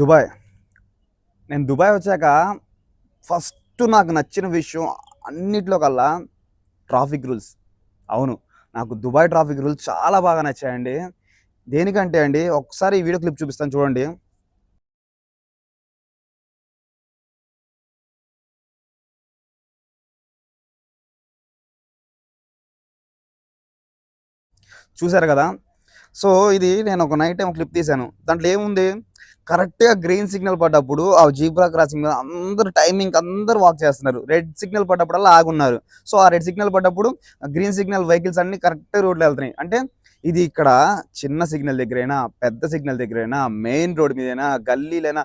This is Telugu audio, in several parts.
దుబాయ్. నేను దుబాయ్ వచ్చాక ఫస్ట్ నాకు నచ్చిన విషయం అన్నిట్లో కల్లా ట్రాఫిక్ రూల్స్. అవును నాకు దుబాయ్ ట్రాఫిక్ రూల్స్ చాలా బాగా నచ్చాయండి. దేనికంటే అండి ఒకసారి ఈ వీడియో క్లిప్ చూపిస్తాను చూడండి. చూశారు కదా సో ఇది నేను ఒక నైట్ టైం క్లిప్ తీశాను. దాంట్లో ఏముంది? కరెక్ట్గా గ్రీన్ సిగ్నల్ పడ్డప్పుడు ఆ జీబ్రా క్రాసింగ్ మీద అందరు టైమింగ్ అందరు వాక్ చేస్తున్నారు. రెడ్ సిగ్నల్ పడ్డప్పుడల్లా ఆగున్నారు. సో ఆ రెడ్ సిగ్నల్ పడ్డప్పుడు గ్రీన్ సిగ్నల్ వెహికల్స్ అన్ని కరెక్ట్ రోడ్లో వెళ్తున్నాయి. అంటే ఇది ఇక్కడ చిన్న సిగ్నల్ దగ్గరైనా పెద్ద సిగ్నల్ దగ్గరైనా మెయిన్ రోడ్ మీదైనా గల్లీలైనా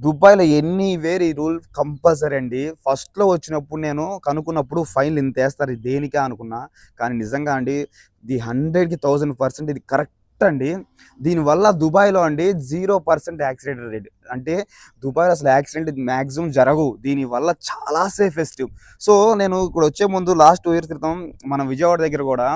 దుబాయ్లో ఎన్ని వేరు ఈ రూల్ కంపల్సరీ అండి. ఫస్ట్లో వచ్చినప్పుడు నేను కనుక్కున్నప్పుడు ఫైన్లు ఇంత వేస్తారు దేనికే అనుకున్నా. కానీ నిజంగా అండి ది హండ్రెడ్కి థౌజండ్ పర్సెంట్ ఇది కరెక్ట్ అండి దీనివల్ల దుబాయ్లో అండి జీరో పర్సెంట్ యాక్సిడెంట్ రేట్. అంటే దుబాయ్లో అసలు యాక్సిడెంట్ మ్యాక్సిమం జరగవు. దీనివల్ల చాలా సేఫెస్ట్. సో నేను ఇక్కడ వచ్చే ముందు లాస్ట్ టూ ఇయర్స్ క్రితం మన విజయవాడ దగ్గర కూడా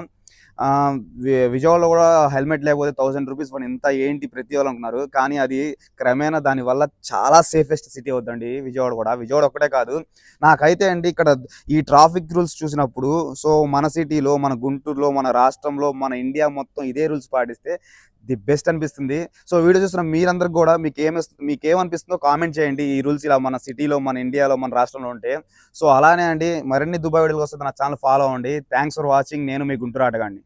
విజయవాడలో కూడా హెల్మెట్ లేకపోతే థౌసండ్ రూపీస్ మన ఇంత ఏంటి ప్రతి వాళ్ళు అనుకున్నారు కానీ అది క్రమేణా దానివల్ల చాలా సేఫెస్ట్ సిటీ అవుతుందండి విజయవాడ కూడా. విజయవాడ ఒక్కటే కాదు నాకైతే అండి ఇక్కడ ఈ ట్రాఫిక్ రూల్స్ చూసినప్పుడు సో మన సిటీలో మన గుంటూరులో మన రాష్ట్రంలో మన ఇండియా మొత్తం ఇదే రూల్స్ పాటిస్తే ది బెస్ట్ అనిపిస్తుంది. సో వీడియో చూస్తున్న మీరందరికి కూడా మీకు ఏమి మీకు ఏమనిపిస్తుందో కామెంట్ చేయండి. ఈ రూల్స్ ఇలా మన సిటీలో మన ఇండియాలో మన రాష్ట్రంలో ఉంటే. సో అలానే అండి మరిన్ని దుబాయ్ వీడియోలు వస్తుంది నా ఛానల్ ఫాలో అవ్వండి. Thanks for watching. నేను మీ గుంటూరు ఆటగాండి